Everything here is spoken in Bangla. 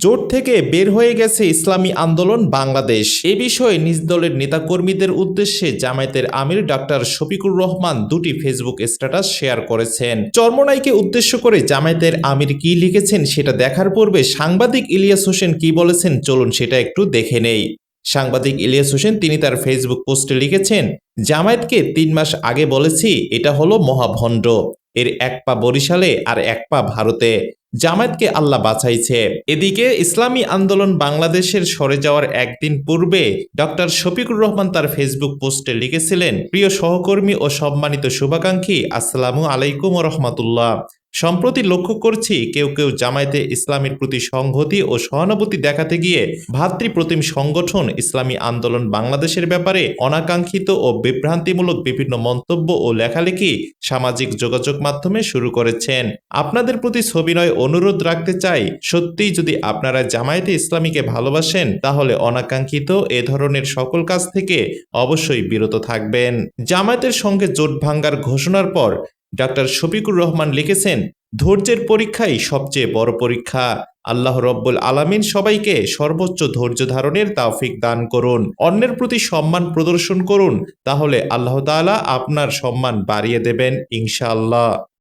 জোট থেকে বের হয়ে গেছে ইসলামী আন্দোলন বাংলাদেশ। এ বিষয়ে নিজ দলের নেতাকর্মীদের উদ্দেশ্যে জামায়াতের আমির ডাক্তার শফিকুর রহমান দুটি ফেসবুক স্ট্যাটাস শেয়ার করেছেন। চর্মনাইকে উদ্দেশ্য করে জামায়াতের আমির কি লিখেছেন সেটা দেখার পূর্বে সাংবাদিক ইলিয়াস হোসেন কি বলেছেন চলুন সেটা একটু দেখে নেই। সাংবাদিক ইলিয়াস হোসেন তিনি তার ফেসবুক পোস্টে লিখেছেন, জামায়াতকে তিন মাস আগে বলেছি এটা হলো মহাভণ্ড। এর এক পা বরিশালে আর এক পা ভারতে। জামায়াতকে আল্লাহ বাছাইছে। এদিকে ইসলামী আন্দোলন বাংলাদেশের সরে যাওয়ার একদিন পূর্বে ডক্টর শফিকুর রহমান তার ফেসবুক পোস্টে লিখেছিলেন, প্রিয় সহকর্মী ও সম্মানিত শুভাকাঙ্ক্ষী, আসসালামু আলাইকুম রহমাতুল্লাহ। সম্প্রতি লক্ষ্য করছি কেউ কেউ জামায়াতে ইসলামের প্রতি সংহতি ও সহানুভূতি দেখাতে গিয়ে ভাতৃপ্রতিম সংগঠন ইসলামী আন্দোলন বাংলাদেশের ব্যাপারে অনাকাঙ্ক্ষিত ও বিভ্রান্তিমূলক বিভিন্ন মন্তব্য ও লেখালেখি সামাজিক যোগাযোগ মাধ্যমে শুরু করেছেন। আপনাদের প্রতি সবিনয় অনুরোধ রাখতে চাই, সত্যিই যদি আপনারা জামায়াতে ইসলামীকে ভালোবাসেন, তাহলে অনাকাঙ্ক্ষিত এ ধরনের সকল কাজ থেকে অবশ্যই বিরত থাকবেন। জামায়াতের সঙ্গে জোট ভাঙ্গার ঘোষণার পর ডাক্তার শফিকুর রহমান লিখেছেন, ধৈর্যের পরীক্ষাই সবচেয়ে বড় পরীক্ষা। আল্লাহ রব্বুল আলামিন সবাইকে সর্বোচ্চ ধৈর্য ধারণের তাওফিক দান করুন। অন্যের প্রতি সম্মান প্রদর্শন করুন, তাহলে আল্লাহ আল্লাহতালা আপনার সম্মান বাড়িয়ে দেবেন ইনশাআল্লাহ।